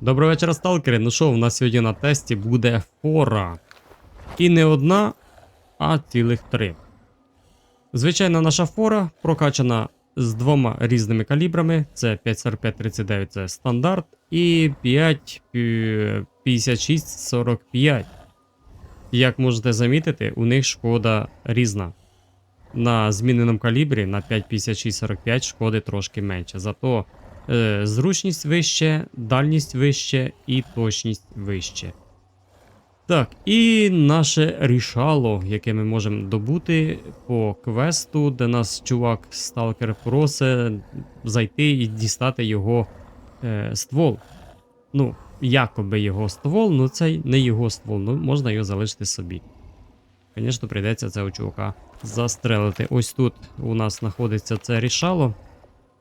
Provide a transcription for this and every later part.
Доброго вечора, сталкери. Ну що, у нас сьогодні на тесті буде фора. І не одна, а цілих три. Звичайна наша фора прокачана з двома різними калібрами: це 545-39 це стандарт, і 5 е, 56-45. Як можете замітити, у них шкода різна. На зміненому калібрі на 5,56-45 шкоди трошки менше. Зато е, зручність вище, дальність вище і точність вище. Так, і наше рішало, яке ми можемо добути по квесту, де нас чувак сталкер просить зайти і дістати його е, ствол. Ну, якоби його ствол, ну це не його ствол, ну можна його залишити собі. Звісно, прийдеться цього чувака застрелити. Ось тут у нас знаходиться це рішало.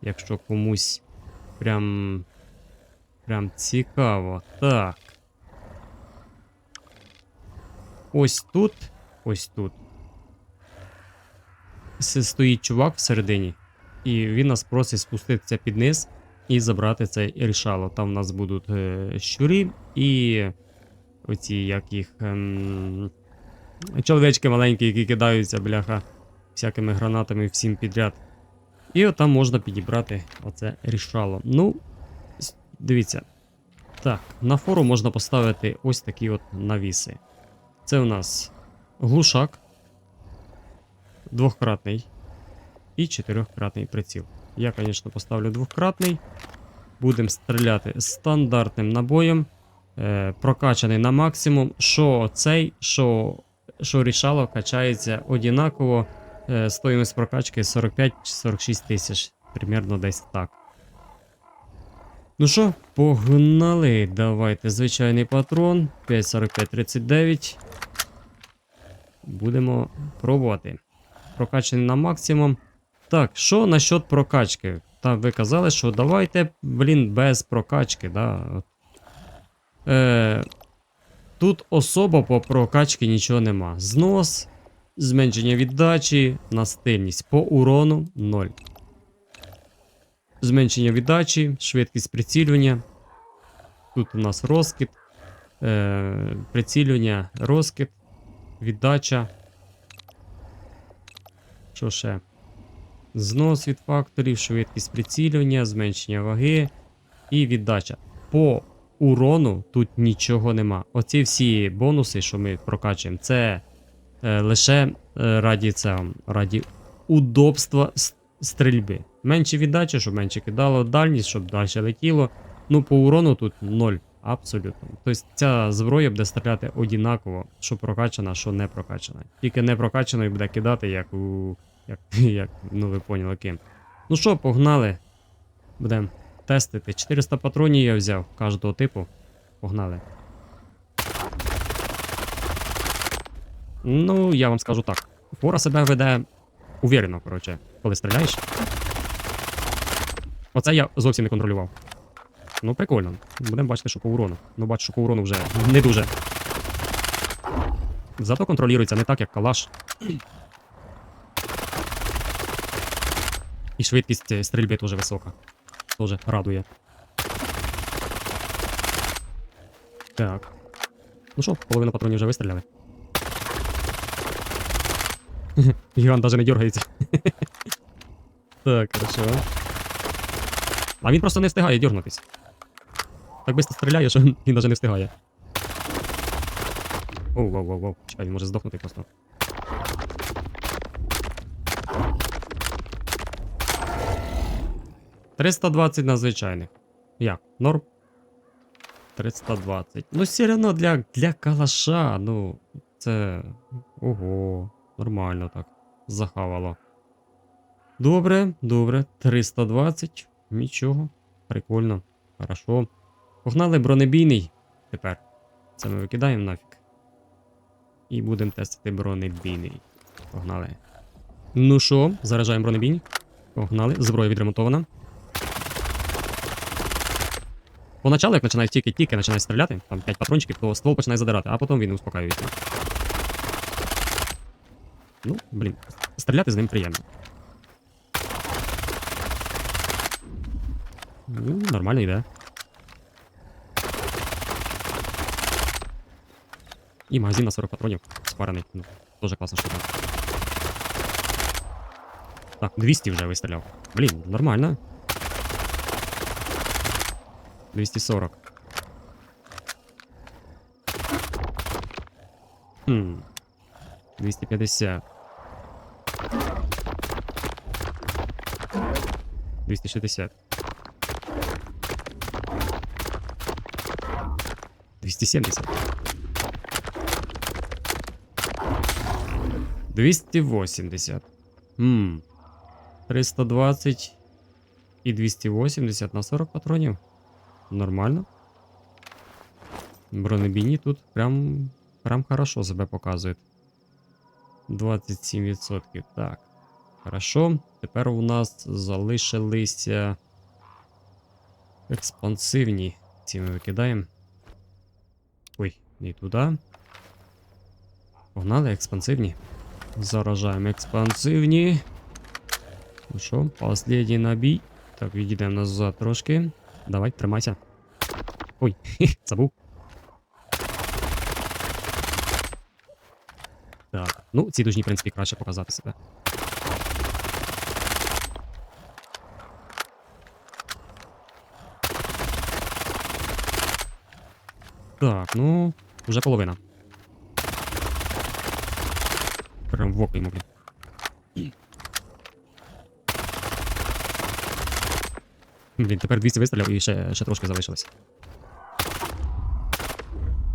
Якщо комусь прям. Прям цікаво. Так. Ось тут. Ось тут. Стоїть чувак всередині. І він нас просить спуститися під низ і забрати це рішало. Там у нас будуть е, щурі і оці, як їх. Ем... Чоловічки маленькі, які кидаються, бляха, всякими гранатами всім підряд. І от там можна підібрати оце рішало. Ну, дивіться. Так, на фору можна поставити ось такі от навіси. Це у нас глушак, двохкратний і чотирьохкратний приціл. Я, звісно, поставлю двохкратний. Будемо стріляти стандартним набоєм. Е, прокачаний на максимум. Що цей, що, що рішало, качається однаково. Е, стоїмость прокачки 45-46 тисяч. Примерно десь так. Ну що, погнали. Давайте звичайний патрон 5,45-39. Будемо пробувати. Прокачаний на максимум. Так, що насчет прокачки? Там ви казали, що давайте, блін, без прокачки, да. Е, тут особо по прокачці нічого нема. Знос, зменшення віддачі, настильність по урону 0. Зменшення віддачі, швидкість прицілювання. Тут у нас розкид, е, прицілювання, розкид, віддача. Що ще? Знос від факторів, швидкість прицілювання, зменшення ваги і віддача. По урону тут нічого нема. Оці всі бонуси, що ми прокачуємо, це лише е, раді, це, раді удобства стрільби. Менше віддача, щоб менше кидало, дальність, щоб далі летіло. Ну, по урону тут ноль. Абсолютно. Тобто ця зброя буде стріляти однаково, що прокачана, що не прокачана. Тільки не прокачаною буде кидати, як у. Як, як ну ви поняли ким. Ну що, погнали. Будемо тестити. 400 патронів я взяв кожного типу. Погнали. Ну, я вам скажу так. Фора себе веде уверено, коротше, коли стріляєш. Оце я зовсім не контролював. Ну, прикольно. Будемо бачити, що по урону. Ну, бачу, що по урону вже не дуже. Зато контролюється не так, як калаш. І швидкість е, стрільби теж висока. Тоже радує. Так. Ну що, половина патронів вже вистріляли. Гігант даже не дергається. так, хорошо. А він просто не встигає дергнутись. Так бисто стріляє, що він даже не встигає. Оу, воу, воу, воу. Чекай, він може здохнути просто. «320 на звичайних. Як? Норм? 320. Ну, все одно для, для калаша, ну, це. Ого, нормально так. Захавало. Добре, добре. 320. Нічого. Прикольно. Хорошо. Погнали бронебійний. Тепер. Це ми викидаємо нафіг. І будемо тестити бронебійний. Погнали. Ну що, заряджаємо бронебійний. Погнали. Зброя відремонтована. Поначалу, як починає тільки тільки починає стріляти, там 5 патрончиків, то ствол починає задирати, а потім він успокаюється. Ну, блин, стріляти з ним приємно. Ну, Нормально да? И магазин на 40 с спарений. Ну, тоже классно что-то. Так, 200 уже выстрелил. Блин, нормально. 240. Хм. 250. 260. 270. 280. Хм. 320 і 280 на 40 патронів. Нормально. Бронебійні тут прям, прям хорошо себе показують. 27%. Так. Хорошо. Тепер у нас залишилися експансивні. Ці ми викидаємо. Ой, не туди. Погнали експансивні. Заражаємо експансивні. Ну що, последній набій. Так, відійдемо назад трошки. Давай, тримайся. Ой, забув. Так, ну, ці дужні, в принципі, краще показати себе. Так, ну, вже половина. Прям в око блін. Блін, тепер 200 вистрілів і ще, ще трошки залишилось.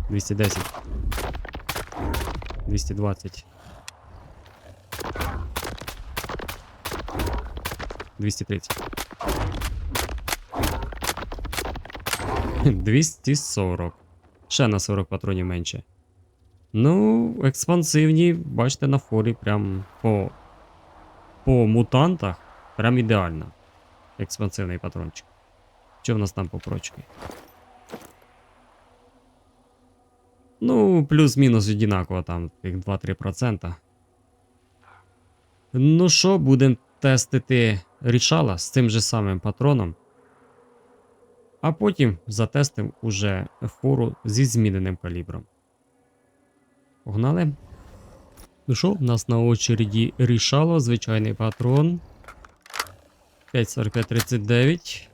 210. 220. 230. 240. Ще на 40 патронів менше. Ну, експансивні, бачите, на форі прям по, по мутантах прям ідеально. Експансивний патрончик. Що в нас там по прочки? Ну, плюс-мінус одинаково там, тих 2-3%. Ну що, будемо тестити рішала з цим же самим патроном. А потім затестимо уже фору зі зміненим калібром. Погнали. Ну що, в нас на очереді рішало, звичайний патрон. 5,4539.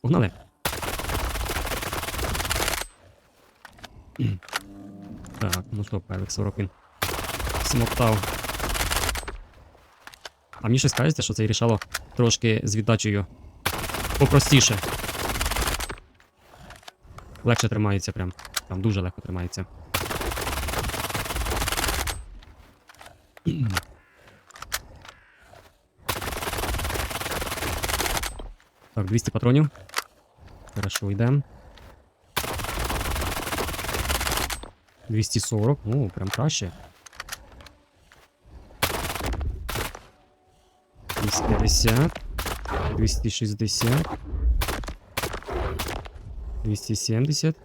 Погнали. Так, ну що, певик 40 він смоктав. А мені щось кажеться, що це рішало трошки з віддачею попростіше. Легше тримається прям. Там дуже легко тримається. Так, 200 патронів. Хорошо, йдемо. 240, ну, прям краще. 250. 260. 270.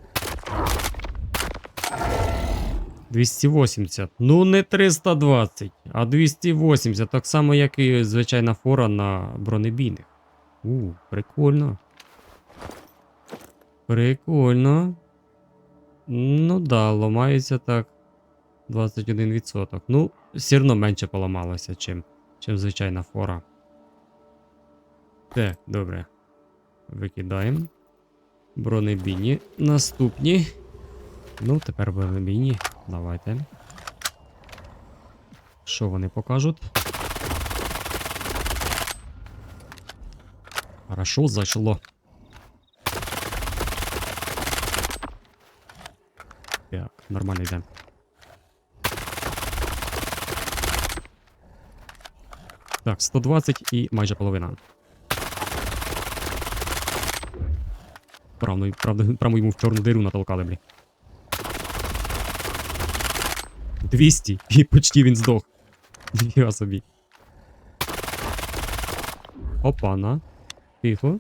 280. Ну, не 320, а 280. Так само, як і звичайна фора на бронебійних. У, прикольно. Прикольно. Ну да, ламається так. 21%. Ну, все одно менше поламалося, чим, чим звичайна фора. Так, добре. Викидаємо. Бронебійні. Наступні. Ну, тепер бронебійні. Давайте. Що вони покажуть? Хорошо зайшло. Так, нормально йде. Так, 120 і майже половина. Правда, правда, прямо йому в чорну диру натолкали, блі. 200 і почти він здох. Ніфіга собі. Опана. Тихо.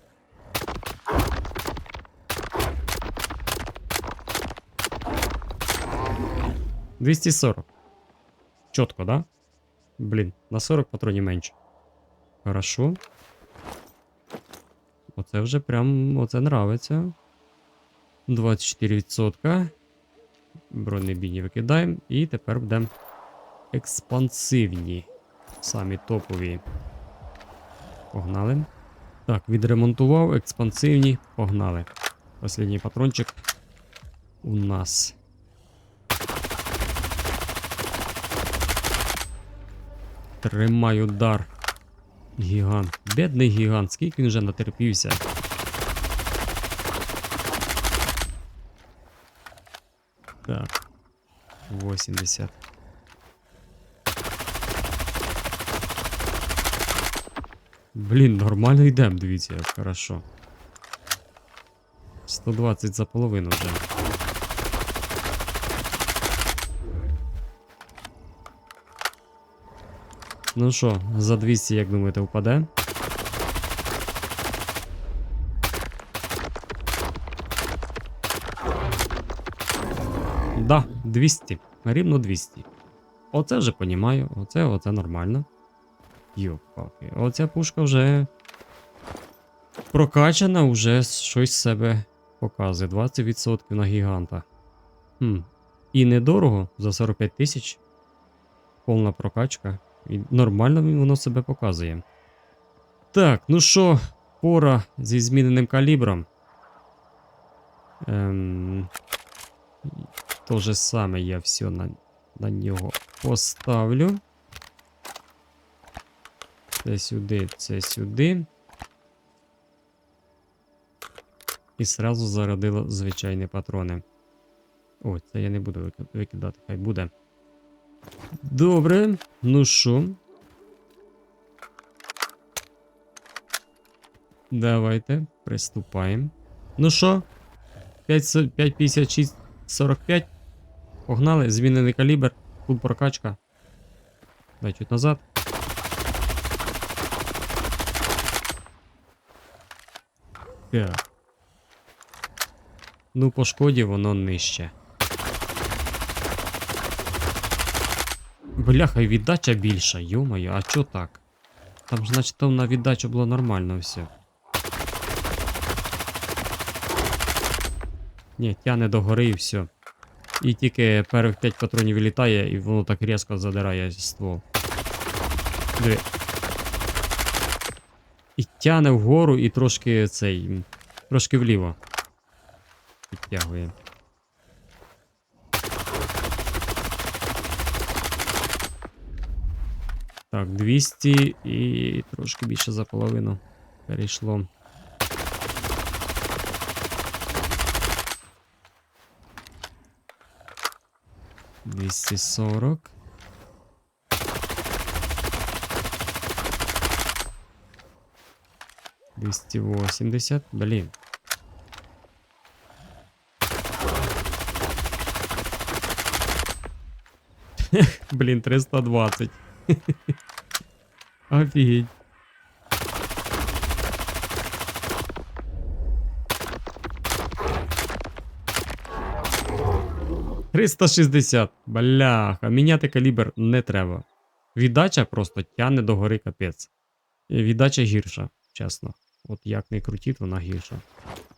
Двісті сорок. Чітко, да? Блін, на 40 патронів менше. Хорошо. Оце вже прям оце нравиться. 24%. Бронебійні викидаємо. І тепер будемо експансивні. Самі топові. Погнали. Так, відремонтував, експансивні, погнали. Останній патрончик у нас. Тримай удар. Гігант. Бідний гігант, скільки він вже натерпівся. Так. 80. Блін, нормально йдемо, дивіться, як хорошо. 120 за половину вже. Ну що, за 200, як думаєте, впаде? Да, 200. Рівно 200. Оце вже понімаю, оце, оце нормально. Йопаки. Оця пушка вже прокачана, вже щось себе показує. 20% на гіганта. Хм. І недорого за 45 тисяч. Повна прокачка. І нормально воно себе показує. Так, ну що, пора зі зміненим калібром. Ем, то же саме я все на, на нього поставлю. Це сюди, це сюди. І сразу зарядило звичайні патрони. Ой, це я не буду викидати, хай буде. Добре, ну що? Давайте приступаємо. Ну що? 5,56 45. Погнали, змінений калібр, тут прокачка. Дай чуть назад. Так. Ну, по шкоді воно нижче. Бляха, і віддача більша, йомаю, а чо так? Там ж, значить, там на віддачу було нормально все. Ні, тяне до гори і все. І тільки перших 5 патронів вилітає, і воно так різко задирає ствол. Диви. І тяне вгору, і трошки цей. Трошки вліво. Підтягує. Так, 200 і трошки більше за половину перейшло. Двісті сорок. Двісті восемьдесят. Блін. Блін, 320. Офігеть. Триста шістдесят. Бляха, міняти калібр не треба. Віддача просто тяне до гори капець. Віддача гірша, чесно. От як не крутіть, вона гірша.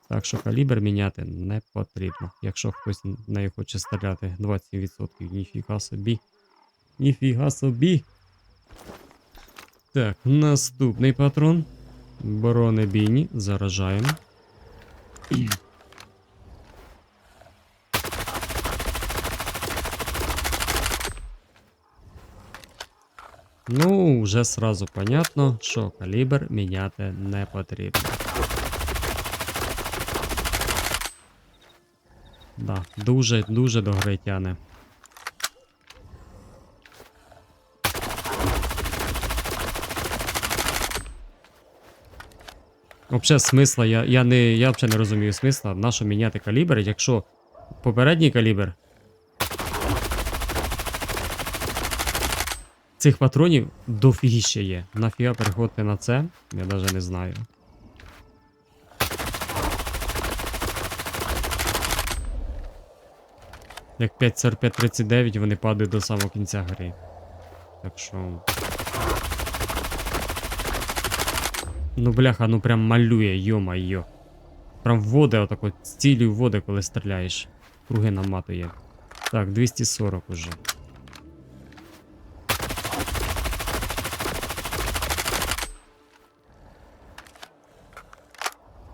Так що калібр міняти не потрібно. Якщо хтось в неї хоче стріляти 20%, ніфіга собі. Ніфіга собі. Так, наступний патрон. Бронебійні. Заражаємо. Ну, вже сразу понятно, що калібр міняти не потрібно. Да, дуже, дуже до гри тяне. Взагалі, смисла, я, я, не, я взагалі не розумію смисла, на що міняти калібр, якщо попередній калібр цих патронів дофігіще є. Нафіга переходити на це, я навіть не знаю. Як 54539 вони падають до самого кінця гри. Так що. Ну бляха, ну прям малює, йо-майо. Прям вводи отак от, цілі вводи, коли стріляєш. Круги наматує. Так, 240 уже.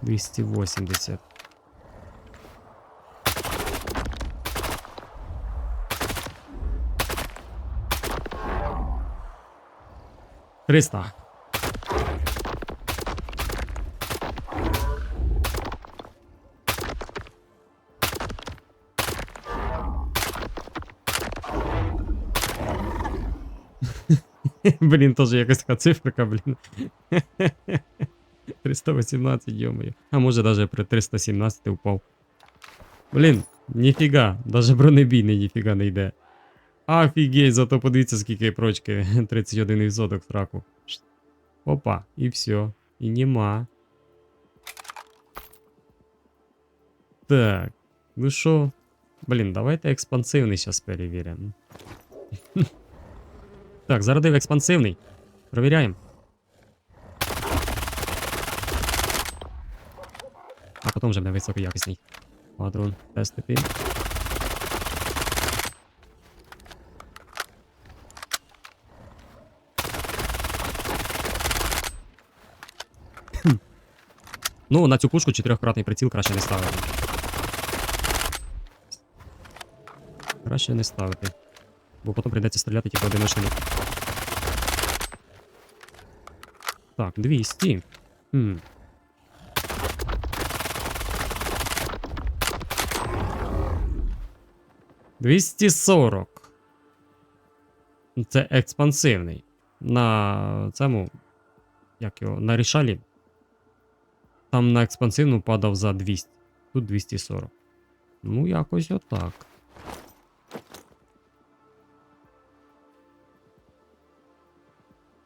Двісті восемьдесят. Триста. Блін, теж якась така циферка, блін. 318, йомаю. А може даже при 317 упав. Блін, ніфіга, даже бронебійний ніфіга не йде. Офігеть, зато подивіться, скільки прочки. 31% сраку. Шт. Опа, і все. І нема. Так. Ну що? Блін, давайте експансивний зараз перевіримо. Так, зарядив експансивний. Провіряємо. А потім вже буде високоякісний. Патрон тестити. Ну, на цю пушку чотирьохкратний приціл краще не ставити. Краще не ставити. Бо потім прийдеться стріляти тільки одиночними. Так, 200. Хм. Двісті сорок. Це експансивний. На цьому. Як його? На рішалі. Там на експансивну падав за 200. Тут 240. Ну, якось отак.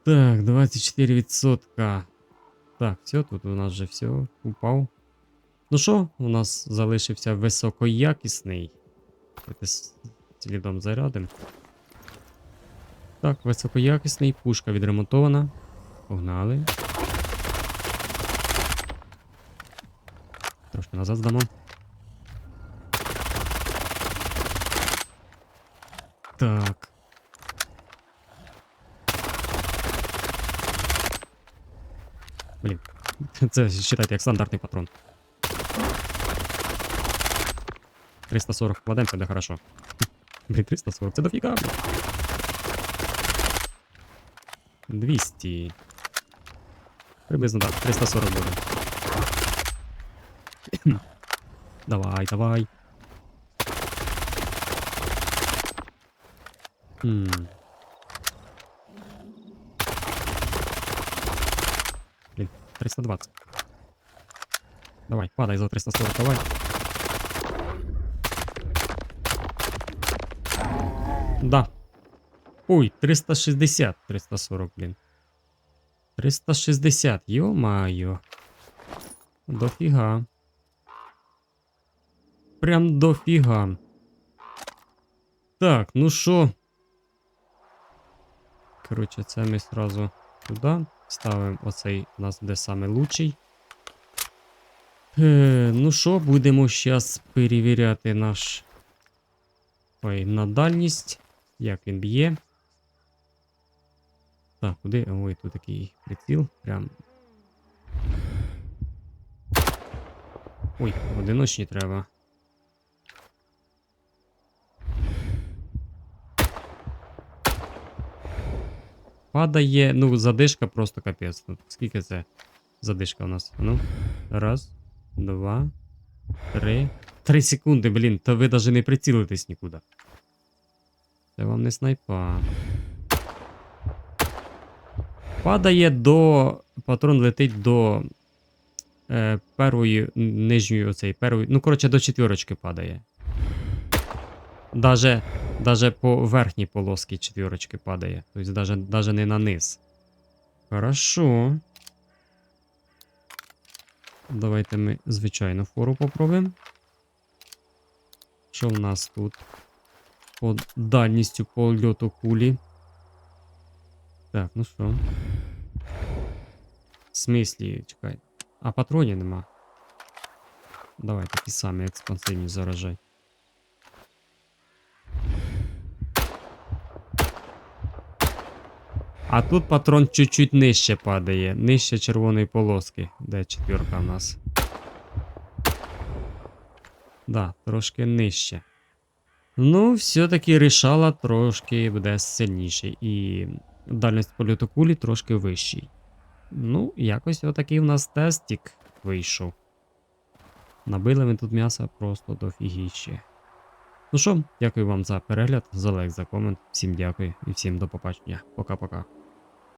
Так, 24%. Так, все, тут у нас вже все упав. Ну що, у нас залишився високоякісний. Давайте слідом зарядим. Так, високоякісний, пушка відремонтована. Погнали. Трошки назад здамо. Так. Блін. Це вважайте як стандартний патрон. 340 вкладемо, це буде хорошо. Блін, 340, це дофіга. блін. 200. Приблизно так, 340 буде. давай, давай. Хм. 320. Давай, падай за 340, давай. Да. Ой, 360, 340, блін. 360, ё-моё. Дофіга. Прям дофіга. Так, ну що. Коротше, це ми сразу туди ставимо оцей у нас де саме лучший. Е, ну що, будемо зараз перевіряти наш. Ой, на дальність. Як він б'є. Так, куди? Ой, тут такий приціл. Прям. Ой, одиночні треба. Падає, ну, задишка просто капець. Ну, скільки це задишка у нас? Ну, раз, два, три. Три секунди, блін, то ви навіть не прицілитесь нікуди. Це вам не снайпа. Падає до. Патрон летить до е, первої нижньої оцей, первої. Ну, коротше, до четвірочки падає. Даже, даже по верхній полоски четвірочки падає. Тобто даже, даже не на низ. Хорошо. Давайте ми звичайну фору попробуємо. Що в нас тут? По дальністю польоту кулі. Так, ну що. В смислі, чекай. А патронів нема. Давай такі самі експансивні заражай. А тут патрон чуть-чуть нижче падає, нижче червоної полоски. Де четвірка в нас? Да, трошки нижче. Ну, все-таки рішала трошки буде сильніший. І дальність польоту кулі трошки вищий. Ну, якось отакий в нас тестик вийшов. Набили ми тут м'яса просто дофігіще. Ну що, дякую вам за перегляд, за лайк, за комент. Всім дякую і всім до побачення. Пока-пока.